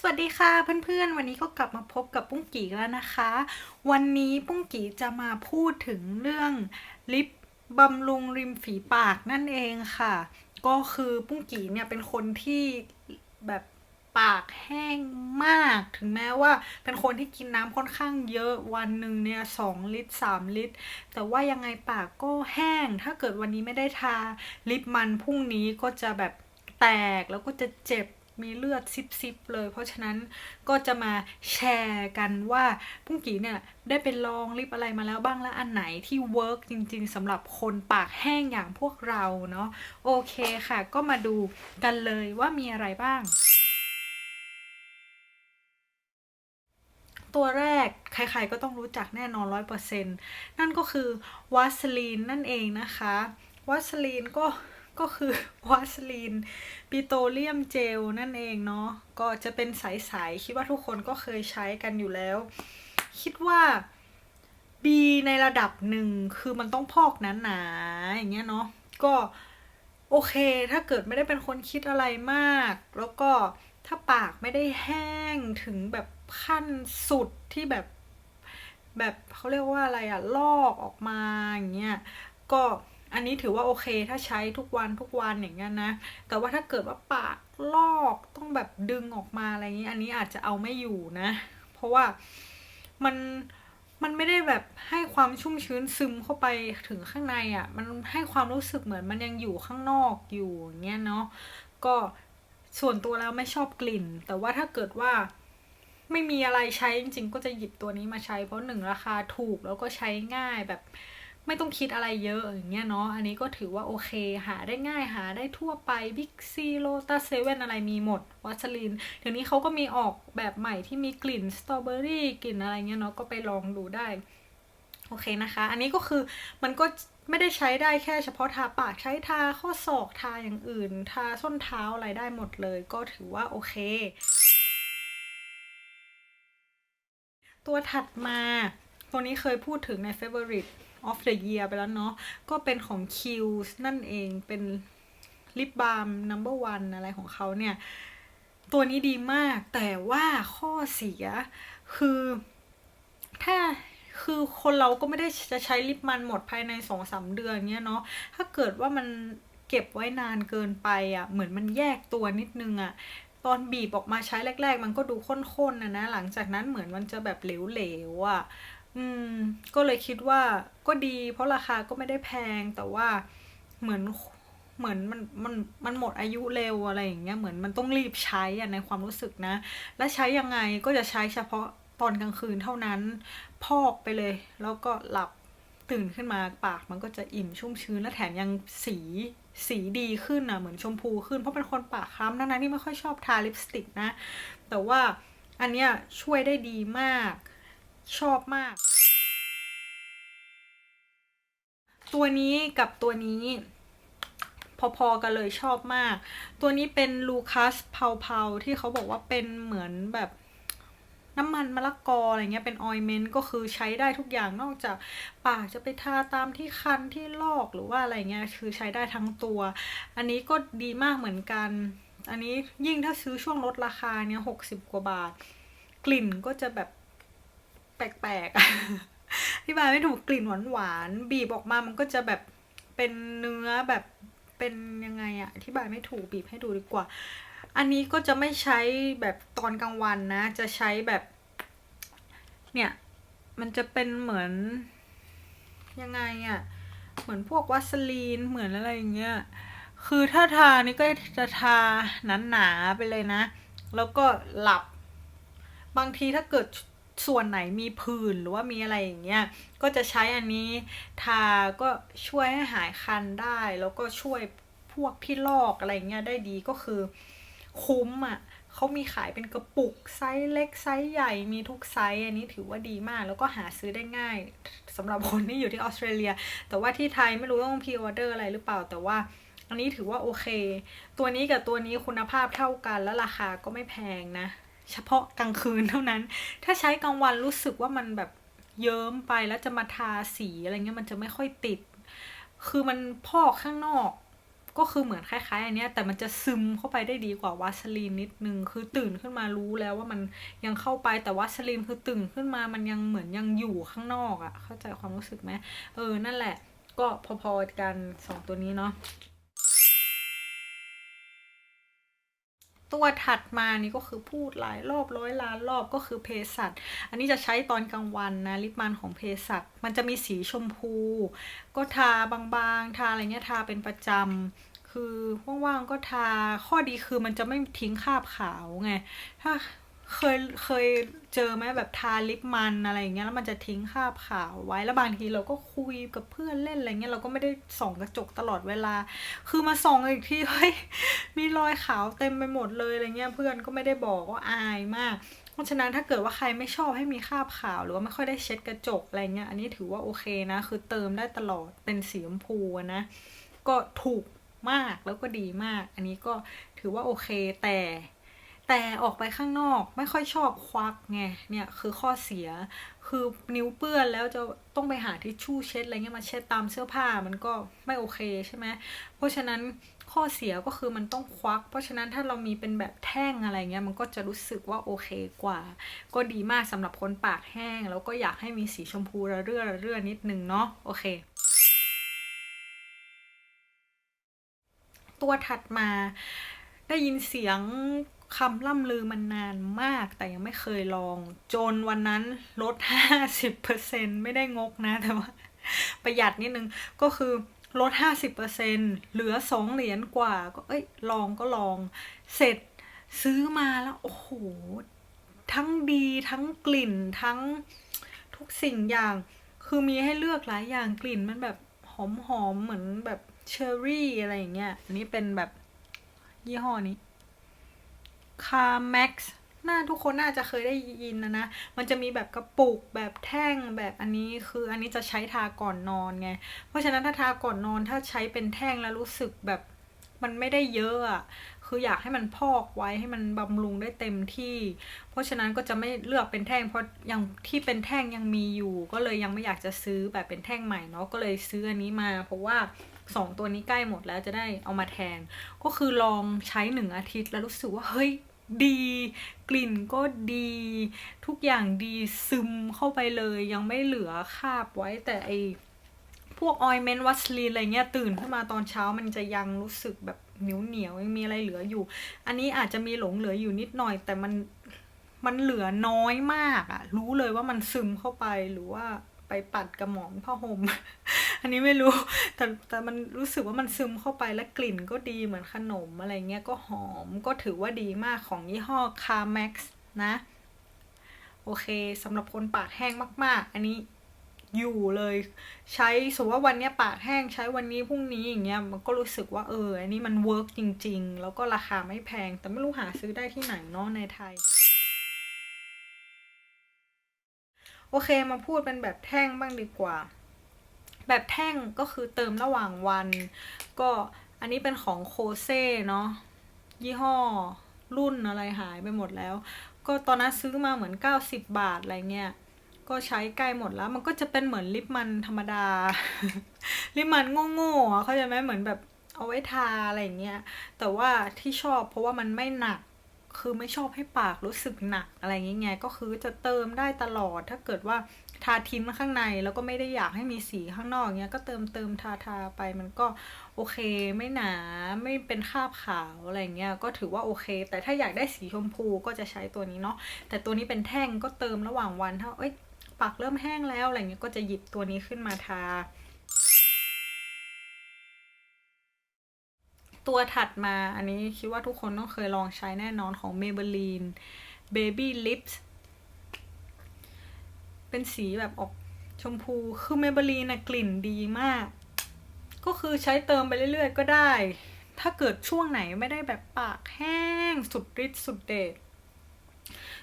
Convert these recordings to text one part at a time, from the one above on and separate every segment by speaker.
Speaker 1: สวัสดีค่ะเพื่อนๆ วันนี้ก็กลับมาพบกับปุ้งกีแล้วนะคะ วันนี้ปุ้งกีจะมาพูดถึงเรื่องลิปบำรุงริมฝีปากนั่นเองค่ะ ก็คือปุ้งกีเนี่ยเป็นคนที่แบบปากแห้งมาก ถึงแม้ว่าเป็นคนที่กินน้ำค่อนข้างเยอะวันหนึ่งเนี่ยสองลิตรสามลิตร แต่ว่ายังไงปากก็แห้ง ถ้าเกิดวันนี้ไม่ได้ทาลิปมันพรุ่งนี้ก็จะแบบแตกแล้วก็จะเจ็บ มีเลือดซิบๆเลย เพราะฉะนั้นก็จะมาแชร์กันว่าปุ้งกีเนี่ยได้ไปลองลิปอะไรมาแล้วบ้างและอันไหนที่เวิร์กจริงๆสำหรับคนปากแห้งอย่างพวกเราเนาะโอเคค่ะ ก็มาดูกันเลยว่ามีอะไรบ้างตัวแรกใครๆก็ต้องรู้จักแน่นอนร้อยเปอร์เซ็นต์นั่นก็คือวาสลีนนั่นเองนะคะวาสลีนก็ ก็คือวาสลีนปิโตรเลียมเจลนั่นเองเนาะก็จะเป็นใสๆคิดว่าทุกคนก็เคยใช้กันอยู่แล้ว คิดว่าบีในระดับหนึ่งคือมันต้องพอกหนาๆอย่างเงี้ยเนาะก็โอเค ถ้าเกิดไม่ได้เป็นคนคิดอะไรมาก แล้วก็ถ้าปากไม่ได้แห้งถึงแบบขั้นสุดที่แบบ แบบเขาเรียกว่าอะไรอะลอกออกมาอย่างเงี้ยก็ อันนี้ถือว่าโอเคถ้าใช้ทุกวันทุกวันอย่างเงี้ยนะ แต่ว่าถ้าเกิดว่าปากลอกต้องแบบดึงออกมาอะไรเงี้ยอันนี้อาจจะเอาไม่อยู่นะ เพราะว่ามันมันไม่ได้แบบให้ความชุ่มชื้นซึมเข้าไปถึงข้างในอะ่ะ มันให้ความรู้สึกเหมือนมันยังอยู่ข้างนอกอยู่อย่างเงี้ยเนาะ ก็ส่วนตัวแล้วไม่ชอบกลิ่น แต่ว่าถ้าเกิดว่าไม่มีอะไรใช้จริงๆ ก็จะหยิบตัวนี้มาใช้ เพราะหนึ่งราคาถูกแล้วก็ใช้ง่ายแบบ ไม่ต้องคิดอะไรเยอะอย่างเงี้ยเนาะอันนี้ก็ถือว่าโอเค หาได้ง่ายหาได้ทั่วไปบิ๊กซีโลตัสเซเว่นอะไรมีหมดวัสลินเดี๋ยวนี้เขาก็มีออกแบบใหม่ที่มีกลิ่นสตรอเบอรี่กลิ่นอะไรเงี้ยเนาะก็ไปลองดูได้ โอเคนะคะ อันนี้ก็คือมันก็ไม่ได้ใช้ได้แค่เฉพาะทาปากใช้ทาข้อศอกทาอย่างอื่น ทาส้นเท้าอะไรได้หมดเลย ก็ถือว่าโอเค ตัวถัดมาตัวนี้เคยพูดถึงใน Favorite of the year ไปแล้วเนาะ ก็เป็นของ Q นั่นเอง เป็นลิปบาล์ม number one อะไรของเขาเนี่ย ตัวนี้ดีมาก แต่ว่าข้อเสียคือ ถ้าคือคนเราก็ไม่ได้จะใช้ลิปมันหมดภายในสองสาเดือนเนี้ยเนาะ ถ้าเกิดว่ามันเก็บไว้นานเกินไปอะ่ะ เหมือนมันแยกตัวนิดนึงอะ่ะตอนบีบออกมาใช้แรก ๆ มันก็ดูข้นๆนะนะ หลังจากนั้นเหมือนมันจะแบบเหลวๆอะ่ะ อืม ก็เลยคิดว่าก็ดี เพราะราคาก็ไม่ได้แพงแต่ว่าเหมือนเหมือนมันมันมันหมดอายุเร็วอะไรอย่างเงี้ยเหมือนมันต้องรีบใช้อะในความรู้สึกนะ และใช้ยังไงก็จะใช้เฉพาะตอนกลางคืนเท่านั้น พอกไปเลย แล้วก็หลับตื่นขึ้นมาปากมันก็จะอิ่มชุ่มชื้นและแถมยังสีสีดีขึ้นอะเหมือนชมพูขึ้นเพราะเป็นคนปากคล้ำนั้นที่ไม่ค่อยชอบทาลิปสติกนะ แต่ว่าอันเนี้ยช่วยได้ดีมาก ชอบมาก ตัวนี้กับตัวนี้พอๆกันเลยชอบมาก ตัวนี้เป็นลูคัสเพาเพาที่เขาบอกว่าเป็นเหมือนแบบน้ำมันมะละกออะไรเงี้ยเป็นออยเมนต์ก็คือใช้ได้ทุกอย่างนอกจากปากจะไปทาตามที่คันที่ลอกหรือว่าอะไรเงี้ยคือใช้ได้ทั้งตัว อันนี้ก็ดีมากเหมือนกัน อันนี้ยิ่งถ้าซื้อช่วงลดราคาเนี่ยหกสิบกว่าบาท กลิ่นก็จะแบบ แปลกๆที่บายไม่ถูกกลิ่นหวานหวานบีบออกมามันก็จะแบบเป็นเนื้อแบบเป็นยังไงอะที่บายไม่ถูกบีบให้ดูดีกว่า อันนี้ก็จะไม่ใช้แบบตอนกลางวันนะ จะใช้แบบ เนี่ย มันจะเป็นเหมือน ยังไงอะเหมือนพวกวัสลีนเหมือนอะไรอย่างเงี้ยคือถ้าทานี่ก็จะทาหนาๆไปเลยนะ แล้วก็หลับบางทีถ้าเกิด ส่วนไหนมีผื่นหรือว่ามีอะไรอย่างเงี้ยก็จะใช้อันนี้ทาก็ช่วยให้หายคันได้ แล้วก็ช่วยพวกพี่ลอกอะไรเงี้ยได้ดีก็คือคุ้มอะเขามีขายเป็นกระปุกไซส์เล็กไซส์ใหญ่มีทุกไซส์อันนี้ถือว่าดีมาก แล้วก็หาซื้อได้ง่ายสำหรับคนที่อยู่ที่ออสเตรเลีย แต่ว่าที่ไทยไม่รู้ต้องพีออเดอร์อะไรหรือเปล่าแต่ว่าอันนี้ถือว่าโอเค ตัวนี้กับตัวนี้คุณภาพเท่ากันและราคาก็ไม่แพงนะ เฉพาะกลางคืนเท่านั้น ถ้าใช้กลางวันรู้สึกว่ามันแบบเยิ้มไปแล้วจะมาทาสีอะไรเงี้ยมันจะไม่ค่อยติด คือมันพอกข้างนอก ก็คือเหมือนคล้ายๆ อันเนี้ยแต่มันจะซึมเข้าไปได้ดีกว่าวาสลีนนิดนึง คือตื่นขึ้นมารู้แล้วว่ามันยังเข้าไปแต่วาสลีนคือตื่นขึ้นมามันยังเหมือนยังอยู่ข้างนอกอะ่ะ เข้าใจความรู้สึกไหมเออนั่นแหละ ก็พอๆกันสองตัวนี้เนาะ ตัวถัดมานี่ก็คือพูดหลายรอบร้อยล้านรอบก็คือเพสัตอันนี้จะใช้ตอนกลางวันนะลิปมันของเพสัตมันจะมีสีชมพู ก็ทาบางๆ ทาอะไรเงี้ยทาเป็นประจำคือว่างๆก็ทาข้อดีคือมันจะไม่ทิ้งคราบขาวไงถ้า เคยเคยเจอไหมแบบทาลิปมันอะไรอย่างเงี้ยแล้วมันจะทิ้งคราบขาวไว้แล้วบางทีเราก็คุยกับเพื่อนเล่นอะไรเงี้ยเราก็ไม่ได้ส่องกระจกตลอดเวลา คือมาส่องอีกทีเฮ้ยมีรอยขาวเต็มไปหมดเลยอะไรเงี้ยเพื่อนก็ไม่ได้บอกว่าอายมาก เพราะฉะนั้นถ้าเกิดว่าใครไม่ชอบให้มีคราบขาวหรือว่าไม่ค่อยได้เช็ดกระจกอะไรเงี้ยอันนี้ถือว่าโอเคนะ คือเติมได้ตลอดเป็นสีชมพูนะก็ถูกมากแล้วก็ดีมาก อันนี้ก็ถือว่าโอเคแต่ แต่ออกไปข้างนอกไม่ค่อยชอบควักไงเนี่ยคือข้อเสียคือนิ้วเปื้อนแล้วจะต้องไปหาทิชชู่เช็ดอะไรเงี้ยมาเช็ดตามเสื้อผ้ามันก็ไม่โอเคใช่ไหมเพราะฉะนั้นข้อเสียก็คือมันต้องควัก เพราะฉะนั้นถ้าเรามีเป็นแบบแท่งอะไรเงี้ยมันก็จะรู้สึกว่าโอเคกว่า ก็ดีมากสำหรับคนปากแห้ง แล้วก็อยากให้มีสีชมพูระเรื่อระเรื่อนิดนึงเนาะโอเคตัวถัดมาได้ยินเสียง คำล่ำลือมันนานมากแต่ยังไม่เคยลอง จนวันนั้นลด 50%ไม่ได้งกนะ แต่ว่า ประหยัดนิดนึงก็คือลด 50%เหลือสองเหรียญกว่า ก็เอ้ยลองก็ลอง เสร็จซื้อมาแล้ว โอ้โห ทั้งดีทั้งกลิ่นทั้งทุกสิ่งอย่าง คือมีให้เลือกหลายอย่างกลิ่นมันแบบหอมๆเหมือนแบบเชอร์รี่อะไรอย่างเงี้ยอันนี้เป็นแบบยี่ห้อนี้ คาร์แม็กซ์น่าทุกคนน่าจะเคยได้ยินนะนะ มันจะมีแบบกระปุกแบบแท่งแบบอันนี้คืออันนี้จะใช้ทาก่อนนอนไง เพราะฉะนั้นถ้าทาก่อนนอนถ้าใช้เป็นแท่งแล้วรู้สึกแบบมันไม่ได้เยอะอะคืออยากให้มันพอกไว้ให้มันบำรุงได้เต็มที่ เพราะฉะนั้นก็จะไม่เลือกเป็นแท่ง เพราะยังที่เป็นแท่งยังมีอยู่ ก็เลยยังไม่อยากจะซื้อแบบเป็นแท่งใหม่เนาะก็เลยซื้ออันนี้มา เพราะว่า สองตัวนี้ใกล้หมดแล้วจะได้เอามาแทน ก็คือลองใช้หนึ่งอาทิตย์แล้วรู้สึกว่าเฮ้ยดี กลิ่นก็ดี ทุกอย่างดีซึมเข้าไปเลย ยังไม่เหลือคาบไว้แต่ไอพวกออยเมนต์วัสลีนอะไรเงี้ยตื่นขึ้นมาตอนเช้ามันจะยังรู้สึกแบบเหนียวเหนียวยังมีอะไรเหลืออยู่ อันนี้อาจจะมีหลงเหลืออยู่นิดหน่อย แต่มันมันเหลือน้อยมากอะรู้เลยว่ามันซึมเข้าไปหรือว่าไปปัดกระหม่อมผ้าห่ม อันนี้ไม่รู้ แต่แต่มันรู้สึกว่ามันซึมเข้าไปและกลิ่นก็ดีเหมือนขนมอะไรเงี้ยก็หอมก็ถือว่าดีมากของยี่ห้อ c a r m a x นะ โอเคสำหรับคนปากแห้งมาก ๆ อันนี้อยู่เลย ใช้สมมติว่าวันนี้ปากแห้งใช้วันนี้พรุ่งนี้อย่างเงี้ยมันก็รู้สึกว่าเอออันนี้มันเวิร์กจริง ๆ แล้วก็ราคาไม่แพง แต่ไม่รู้หาซื้อได้ที่ไหนเนาะในไทยโอเคมาพูดเป็นแบบแท่งบ้างดีกว่า แบบแท่งก็คือเติมระหว่างวัน ก็อันนี้เป็นของโคเซ่เนาะยี่ห้อรุ่นอะไรหายไปหมดแล้ว ก็ตอนนั้นซื้อมาเหมือน 90 บาทอะไรเงี้ยก็ใช้ใกล้หมดแล้ว มันก็จะเป็นเหมือนลิปมันธรรมดา ลิปมันโง่ๆเขาจะไหมเหมือนแบบเอาไว้ทาอะไรเงี้ยแต่ว่าที่ชอบเพราะว่ามันไม่หนักคือไม่ชอบให้ปากรู้สึกหนักอะไรเงี้ยก็คือจะเติมได้ตลอดถ้าเกิดว่า ทาทิ้มข้างในแล้วก็ไม่ได้อยากให้มีสีข้างนอกเงี้ยก็เติมเติมทาทาไปมันก็โอเคไม่หนาไม่เป็นคราบขาวอะไรเงี้ยก็ถือว่าโอเค แต่ถ้าอยากได้สีชมพูก็จะใช้ตัวนี้เนาะแต่ตัวนี้เป็นแท่งก็เติมระหว่างวันถ้าเอ้ยปากเริ่มแห้งแล้วอะไรเงี้ยก็จะหยิบตัวนี้ขึ้นมาทา ตัวถัดมาอันนี้คิดว่าทุกคนต้องเคยลองใช้แน่นอนของ Maybelline Baby Lips เป็นสีแบบออกชมพูคือ Maybelline นะกลิ่นดีมาก ก็คือใช้เติมไปเรื่อยๆ ก็ได้ ถ้าเกิดช่วงไหนไม่ได้แบบปากแห้ง สุดฤทธิ์สุดเดช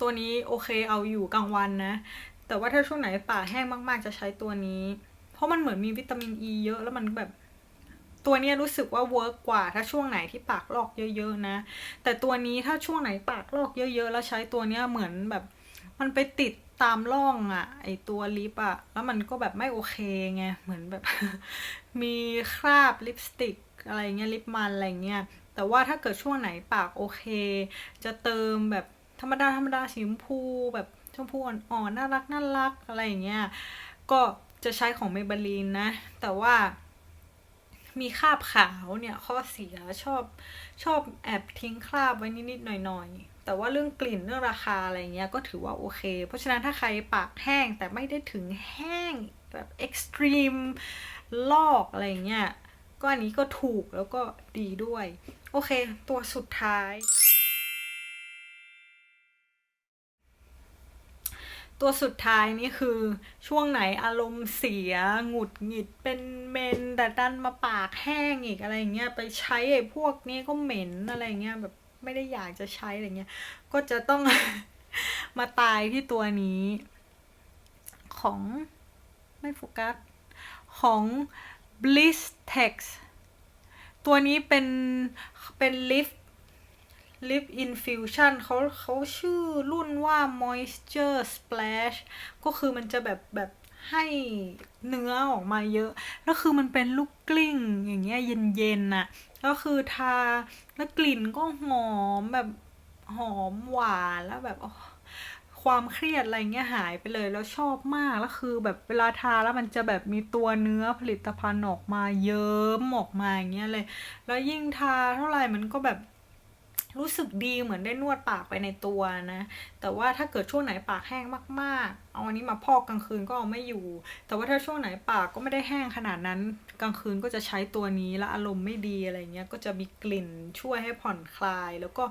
Speaker 1: ตัวนี้โอเคเอาอยู่กลางวันนะ แต่ว่าถ้าช่วงไหนปากแห้งมากๆ จะใช้ตัวนี้ เพราะมันเหมือนมีวิตามินอ e ีเยอะแล้วมันแบบตัวนี้รู้สึกว่าเวิร์กกว่าถ้าช่วงไหนที่ปากลอกเยอะๆนะ แต่ตัวนี้ถ้าช่วงไหนปากลอกเยอะๆ แล้วใช้ตัวนี้เหมือนแบบ มันไปติด ตามร่องอะ่ะ ไอตัวลิปอะ่ะ แล้วมันก็แบบไม่โอเคไง เหมือนแบบ มีคราบลิปสติกอะไรเงี้ยลิปมันอะไรเงี้ย แต่ว่าถ้าเกิดช่วงไหนปากโอเค จะเติมแบบธรรมดาธรรมดาสีชมพูแบบชมพูอ่อนๆน่ารักน่ารักอะไรอย่างเงี้ย ก็จะใช้ของเมเบลีนนะ แต่ว่า มีคราบขาวเนี่ยข้อเสียชอบชอบแอบทิ้งคราบไว้นิดๆหน่อยๆ แต่ว่าเรื่องกลิ่นเรื่องราคาอะไรเงี้ยก็ถือว่าโอเค เพราะฉะนั้นถ้าใครปากแห้งแต่ไม่ได้ถึงแห้งแบบเอ็กซ์ตรีมลอกอะไรเงี้ยก็อันนี้ก็ถูกแล้วก็ดีด้วย โอเค ตัวสุดท้าย ตัวสุดท้ายนี่คือช่วงไหนอารมณ์เสียหงุดหงิดเป็นเมน แต่ดันมาปากแห้งอีกอะไรเงี้ยไปใช้ไอ้พวกนี้ก็เหม็นอะไรเงี้ยแบบไม่ได้อยากจะใช้อะไรเงี้ยก็จะต้อง มาตายที่ตัวนี้ ของไม่โฟกัสของ Bliss Text ตัวนี้เป็นเป็นลิฟ ลิฟอินฟิวชั่นเขาเขาชื่อรุ่นว่า moisture splash ก็คือมันจะแบบแบบให้เนื้อออกมาเยอะ แล้วคือมันเป็นลูกกลิ้งอย่างเงี้ยเย็นๆน่ะ ก็คือทาแล้วกลิ่นก็หอมแบบหอมหวานแล้วแบบความเครียดอะไรเงี้ยหายไปเลยแล้วชอบมากแล้วคือแบบเวลาทาแล้วมันจะแบบมีตัวเนื้อผลิตภัณฑ์ออกมาเยิ้มออกมาอย่างเงี้ยเลย แล้วยิ่งทาเท่าไหร่มันก็แบบ รู้สึกดีเหมือนได้นวดปากไปในตัวนะ แต่ว่าถ้าเกิดช่วงไหนปากแห้งมากๆ เอาอันนี้มาพอกกลางคืนก็เอาไม่อยู่ แต่ว่าถ้าช่วงไหนปากก็ไม่ได้แห้งขนาดนั้น กลางคืนก็จะใช้ตัวนี้แล้วอารมณ์ไม่ดีอะไรเงี้ย ก็จะมีกลิ่นช่วยให้ผ่อนคลาย แล้วก็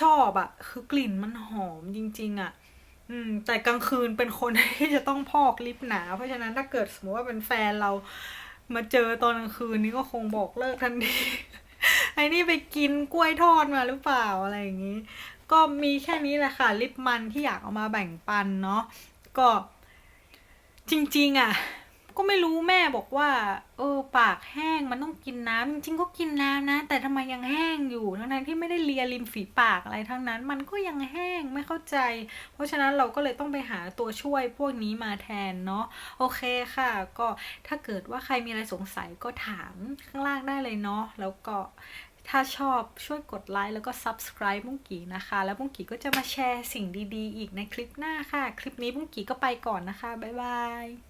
Speaker 1: ชอบอะคือกลิ่นมันหอมจริง ๆอะอืมแต่กลางคืนเป็นคนที่จะต้องพอกลิปหนา เพราะฉะนั้นถ้าเกิดสมมติว่าเป็นแฟนเรามาเจอตอนกลางคืนนี้ก็คงบอกเลิกทันที อ้นี่ไปกินกล้วยทอดมาหรือเปล่าอะไรอย่างนี้ ก็มีแค่นี้แหละค่ะ ลิปมันที่อยากเอามาแบ่งปันเนาะก็จริง ๆ อะ ก็ไม่รู้แม่บอกว่า เออ ปากแห้งมันต้องกินน้ำจริงๆก็กินน้ำนะ แต่ทำไมยังแห้งอยู่ทั้งๆที่ไม่ได้เลียริมฝีปากอะไรทั้งนั้น มันก็ยังแห้งไม่เข้าใจ เพราะฉะนั้นเราก็เลยต้องไปหาตัวช่วยพวกนี้มาแทนเนาะโอเคค่ะ ก็ถ้าเกิดว่าใครมีอะไรสงสัยก็ถามข้างล่างได้เลยเนาะแล้วก็ ถ้าชอบช่วยกดไลค์แล้วก็ subscribe บุ้งกี่นะคะ แล้วบุ้งกี่ก็จะมาแชร์สิ่งดีๆ อีกในคลิปหน้าค่ะ คลิปนี้บุ้งกี่ก็ไปก่อนนะคะ บ๊ายบาย